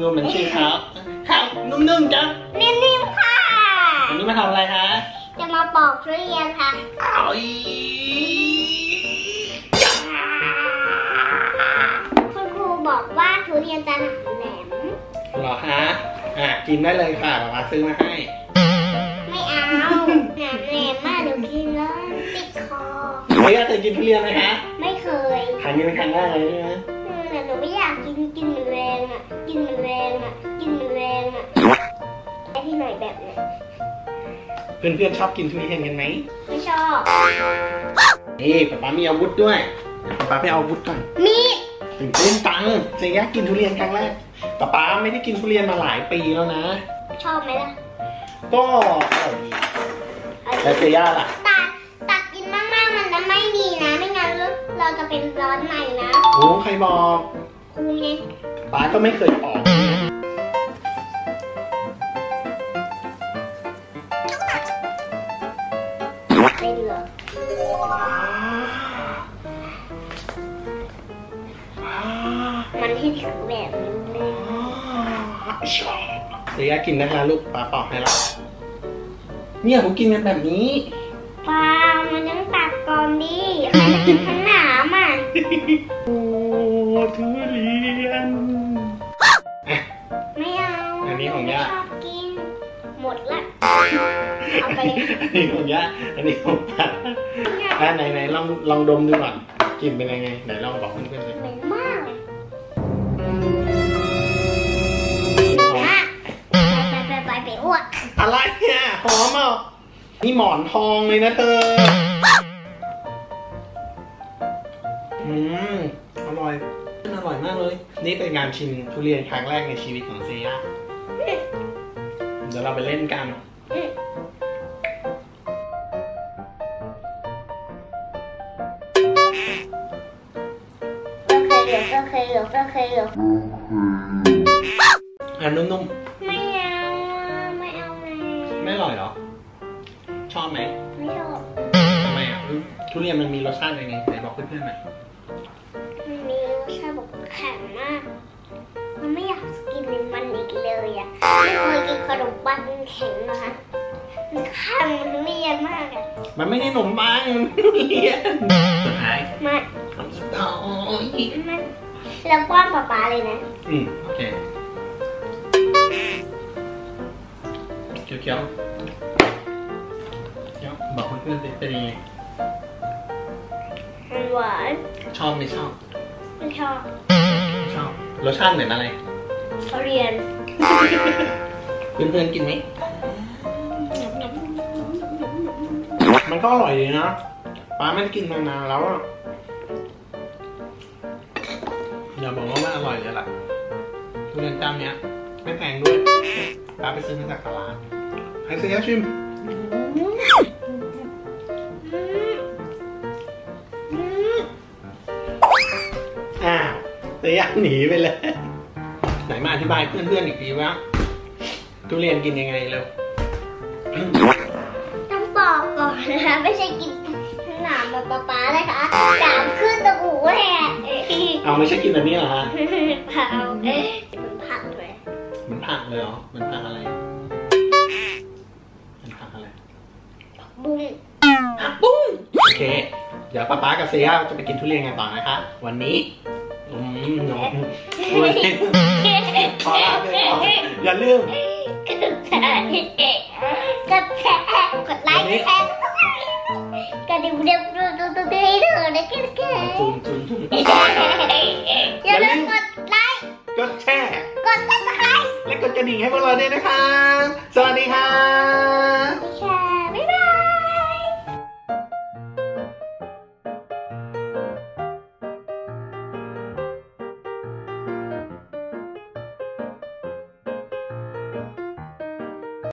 นุ่มๆเหมือนชื่อเขาครับนุ่มๆจ้ะนิ่มๆค่ะวันนี้มาทำอะไรคะจะมาปอกทุเรียนค่ะอ้าวอีจ้าคุณครูบอกว่าทุเรียนจะหนาแหลมเหรอคะอะกินได้เลยค่ะป๊าป๊าซื้อมาให้ ไม่เอาหนาแหลมมากเดี๋ยวกินแล้วติดคอไม่เคยกินทุเรียนไหมคะไม่เคยครั้งนี้เป็นครั้งแรกเลยใช่ไหมอืมแต่หนู ไม่อยากกินกินมันแรงอะ กินมันแรงอะ กินมันแรงอะไอที่ไหนแบบเนี้ยเพื่อนๆชอบกินทุเรียนกันไหมไม่ชอบนี่ป๊าป๊ามีอาวุธด้วยเดี๋ยวป๊าป๊าไปเอาอาวุธก่อนมีดตื่นเต้นตังเซย่ากินทุเรียนครั้งแรกป๊าป๊าไม่ได้กินทุเรียนมาหลายปีแล้วนะ ชอบไหมล่ะ ก็อร่อยดีเอาแล้วเซย่าล่ะตักตักกินมากๆมันจะไม่ดีนะ ไม่งั้นเราจะเป็นร้อนในนะโอ้ใครบอกครู ไงป๊าก็ไม่เคยออกเป็นเหรอมันที่ถือแบบนี้เลยเซย่ากินได้แล้วลูกป๊าปอกให้แล้วเนี่ยผมกินกันแบบนี้ปลามันต้องตักก่อนดิใครจะกินทั้งหนามอะโอ้ทุ นนี้ของย่าอันนี้ของป๊าอะไหนไหนลองลองดมดูก่อนกลิ่นเป็นยังไงไหนลองบอกเพื่อนๆสิเหม็นมากเลยอะไปไปไปอ้วกอะไรเนี่ยหอมอะนี่หมอนทองเลยนะเธออืมอร่อยอร่อยมากเลย นี่เป็นงานชิมทุเรียนครั้งแรกในชีวิตของเซียเดี๋ยวเราไปเล่นกัน อืมโอเคเหรอโอเคเหรอโอเคเหรออะนุ่มไม่เอาอะไม่เอาแม่ๆไม่อร่อยเหรอ ชอบไหมไม่ชอบทำไมอะอืมทุเรียนมันมีรสชาติยังไงไหนบอกเพื่อนๆหน่อยมันมีรสชาติแบบแข็งมาก มันไม่อยากกินมันอีกเลยอะไม่เคยกินขนมปังแข็งนะคะมันข้างมันเรียนมากอะมันไม่ได้ขนมปังมันทุเรียนสุดท้ายมันคำ สุดท้ายมันแล้วป้อนป๊าป๊าเลยนะ อืมโอเคเคี้ยวๆเคี้ยวบอกเพื่อนๆสิเป็นยังไงมันหวานชอบไม่ชอบไม่ชอบชอบรสชาติเหมือนอะไรเขาเรียน เพื่อนๆกินไหมมันก็อร่อยดีนะป้าไม่ได้กินมานานแล้วอะ อย่าบอกว่าไม่อร่อยเลยล่ะทุเรียนเจ้าเนี้ย ไม่แพงด้วยป้าไปซื้อมาจากตลาดให้เสียชิมอ้าวเสียหนีไปเลยไหนมาอธิบายเพื่อนๆอีกทีว่าทุเรียนกินยังไงเร็วต้องบอกก่อนนะคะไม่ใช่กินหนามแบบป๊าป๊านะคะหนามขึ้นตะหูแหละเอา ไม่ใช่กินแบบนี้เหรอฮะเปล่ามันผักเลยมันผักเลยเหรอ มันผักอะไร มันผักอะไรบุ้งผักบุ้งโอเค เดี๋ยวป้าป๊ากับเซียจะไปกินทุเรียนกันต่อนะคะ วันนี้อืมหนมทุเรียนขอลาไปก่อนอย่าลืมกดแชร์กดแชร์กดไลค์กดแชร์กระดิ่งเด็บดูดูดูให้เธอนะแค่แกดซับสไครต์และกดกระดิ่งให้พวกเราด้วยนะคะ สวัสดีค่ะ